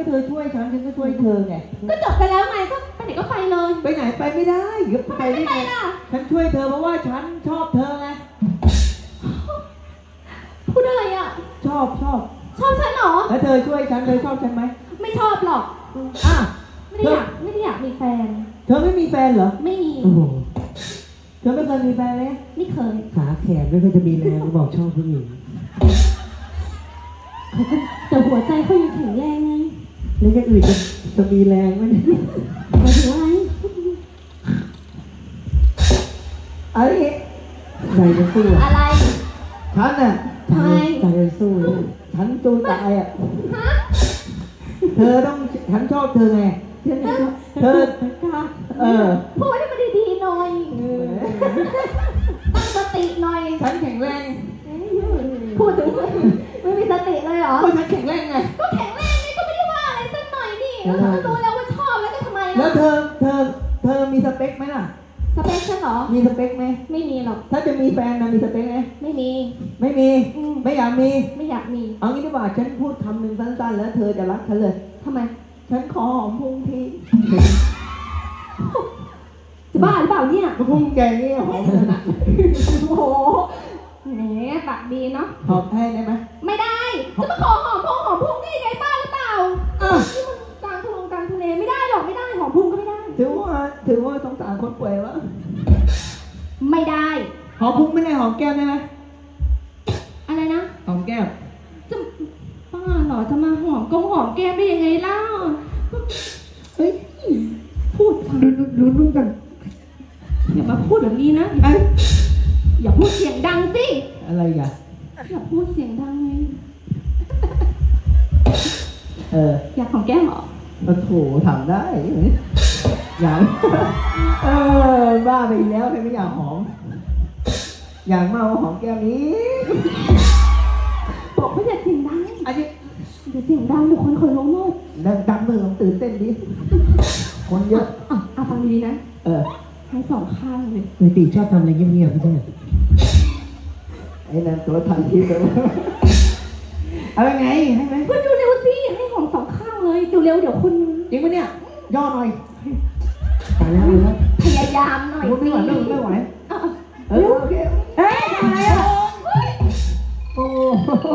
ก็เธอช่วยฉันฉันก็ช่วยเธอไง ก็จบไปแล้วไงก็ไปไหนก็ไปเลยไปไหนไปไม่ได้เดี๋ยวไปไม่ได้ไปไงล่ะ ฉันช่วยเธอเพราะว่าฉันชอบเธอไง พูดอะไรอะ ชอบชอบ ชอบฉันเหรอ แล้วเธอช่วยฉันเธอชอบฉันไหมไม่ชอบหรอก อะไม่ได้อยากไม่ได้อยากมีแฟน เธอไม่มีแฟนเหรอ ไม่มี โอ้โห เธอไม่เคยมีแฟนเลยไม่เคย ขาแขนไม่ค่อยจะมีแรงบอกชอบผู้หญิงแต่หัวใจเขายังแข็งแรงไง แล้วอย่างอื่นจะจะมีแรงไหมเนี่ยหมายถึงอะไรเอาอย่างงี้ใจจะสู้อะอะไร ฉันน่ะทำไม ใจจะสู้เนี่ยฉันจูตายอะ ฮะเธอต้องฉันชอบเธอไงเดี๋ยวนะเธอ เออ พูดให้มันดีๆหน่อย ตั้งสติหน่อย ฉันแข็งแรงพูดถึงไม่มีสติเลยเหรอ ก็ฉันแข็งแรงไง ก็แหน่อยนี่แล้วเธอรู้แล้วว่าชอบแล้วจะทำไมแล้ล่ะวเธอเธอเธอมีสเปคไหมล่ะ สเปคฉันเหรอ มีสเปคไหมไม่มีหรอก ถ้าจะมีแฟนนะมีสเปคไหมไม่มี ไม่มี อืม ไม่อยากมี ไม่อยากมีเอางี้ดีกว่าฉันพูดคำหนึ่งสั้นๆ แล้วเธอจะรักฉันเลย ทำไม ฉันขอหอมพุงทีจะบ้าหรือเปล่าเนี่ย พุงแกนี่หอมขนาดโอ้โหแหมปากดีเนาะหอมให้ได้ไหมไม่ได้ จะมาขอ ถือว่าถือว่าต้องการคนป่วยวะไม่ได้ หอมพุงไม่ได้หอมแก้มได้ไหมอะไรนะ หอมแก้มจะป้าเหรอจะมาหอมกงหอมแก้มได้ยังไงเล่าเฮ้ยพูดฟังลุ้นลุ้นลุ้นกันอย่ามาพูดแบบนี้นะไอ้อย่าพูดเสียงดังสิอะไรอะอย่าพูดเสียงดังไงเอออยากหอมแก้มเหรอมาโถถามได้ อยากเออบ้าไปอีกแล้วใครไม่อยากหอม อยากมาเอาหอมแก้มนี้บอกว่าอย่าเสียงดังอันนี้อย่าเสียงดังเดี๋ยวคนคนรู้หมดดังดังมือลองตื่นเต้นดิคนเยอะอะเอาฟังดีๆนะ เออให้สองข้างเลยปกติชอบทำอะไรเงียบๆไม่ใช่ไอ้นั่นตัวทันทีเลยเอาไงให้ไหมก็ดูเร็วสิให้หอมสองข้างเลยเร็วๆเดี๋ยวคนจริงปะเนี่ย ย่อหน่อยตายแล้วเลยแล้วพยายามหน่อยพูดสิไม่ไหวไม่ไหวไม่ไหวอะเออโอเคเฮ้ยทำไมอะเฮ้ยโอ้โห